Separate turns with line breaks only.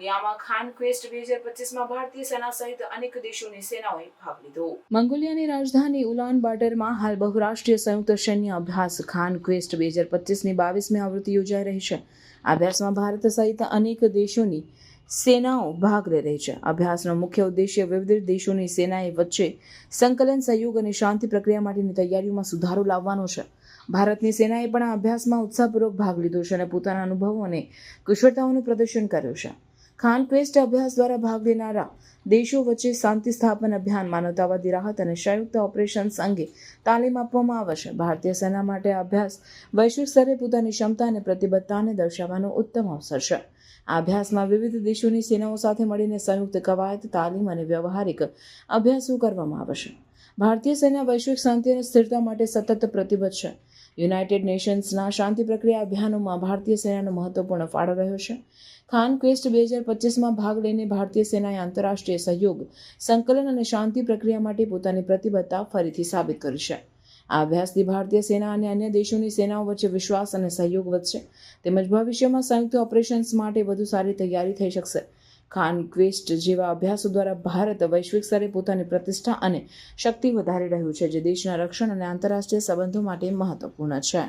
મંગોલિયામાં Khan quest બે હજાર પચીસમાં ભારતીય સેના સહિત અનેક દેશોની સેનાઓએ ભાગ લીધો. મંગોલિયાની રાજધાની ઉલાન બાટરમાં હાલ બહુરાષ્ટ્રીય સંયુક્ત સૈન્ય અભ્યાસ ખાન ક્વેસ્ટ બે હજાર પચીસની બાવીસમી આવૃત્તિ યોજાઈ રહી છે. અભ્યાસમાં ભારત સહિત અનેક દેશોની સેનાઓ ભાગ લઈ રહી છે. અભ્યાસનો મુખ્ય ઉદ્દેશ્ય વિવિધ દેશોની સેનાએ વચ્ચે સંકલન, સહયોગ અને શાંતિ પ્રક્રિયા માટેની તૈયારીઓમાં સુધારો લાવવાનો છે. ભારતની સેનાએ પણ આ અભ્યાસમાં ઉત્સાહપૂર્વક ભાગ લીધો છે અને પોતાના અનુભવો અને કુશળતાઓનું પ્રદર્શન કર્યું છે. ખાન પેસ્ટ અભ્યાસ દ્વારા ભાગ લેનારા દેશો વચ્ચે શાંતિ સ્થાપન અભિયાન, માનવતાવાદી રાહત અને સંયુક્ત ઓપરેશન્સ અંગે તાલીમ આપવામાં આવશે ભારતીય સેના માટે અભ્યાસ વૈશ્વિક સ્તરે પોતાની ક્ષમતા અને પ્રતિબદ્ધતાને દર્શાવવાનો ઉત્તમ અવસર છે. આ અભ્યાસમાં વિવિધ દેશોની સેનાઓ સાથે મળીને સંયુક્ત કવાયત, તાલીમ અને વ્યવહારિક અભ્યાસો કરવામાં આવશે ભારતીય સેના વૈશ્વિક શાંતિ અને સ્થિરતા માટે સતત પ્રતિબદ્ધ છે. યુનાઇટેડ નેશન્સના શાંતિ પ્રક્રિયા અભિયાનોમાં ભારતીય સેનાનો મહત્વપૂર્ણ ફાળો રહ્યો છે. ખાન ક્વેસ્ટ બે હજાર પચીસમાં ભાગ લઈને ભારતીય સેનાએ આંતરરાષ્ટ્રીય સહયોગ, સંકલન અને શાંતિ પ્રક્રિયા માટે પોતાની પ્રતિબદ્ધતા ફરીથી સાબિત કરી છે. આ અભ્યાસથી ભારતીય સેના અને અન્ય દેશોની સેનાઓ વચ્ચે વિશ્વાસ અને સહયોગ વધશે. તેમજ ભવિષ્યમાં સંયુક્ત ઓપરેશન્સ માટે વધુ સારી તૈયારી થઈ શકશે. ખાન ક્વેસ્ટ જેવા અભ્યાસો દ્વારા ભારત વૈશ્વિક સ્તરે પોતાની પ્રતિષ્ઠા અને શક્તિ વધારી રહ્યું છે, જે દેશના રક્ષણ અને આંતરરાષ્ટ્રીય સંબંધો માટે મહત્વપૂર્ણ છે.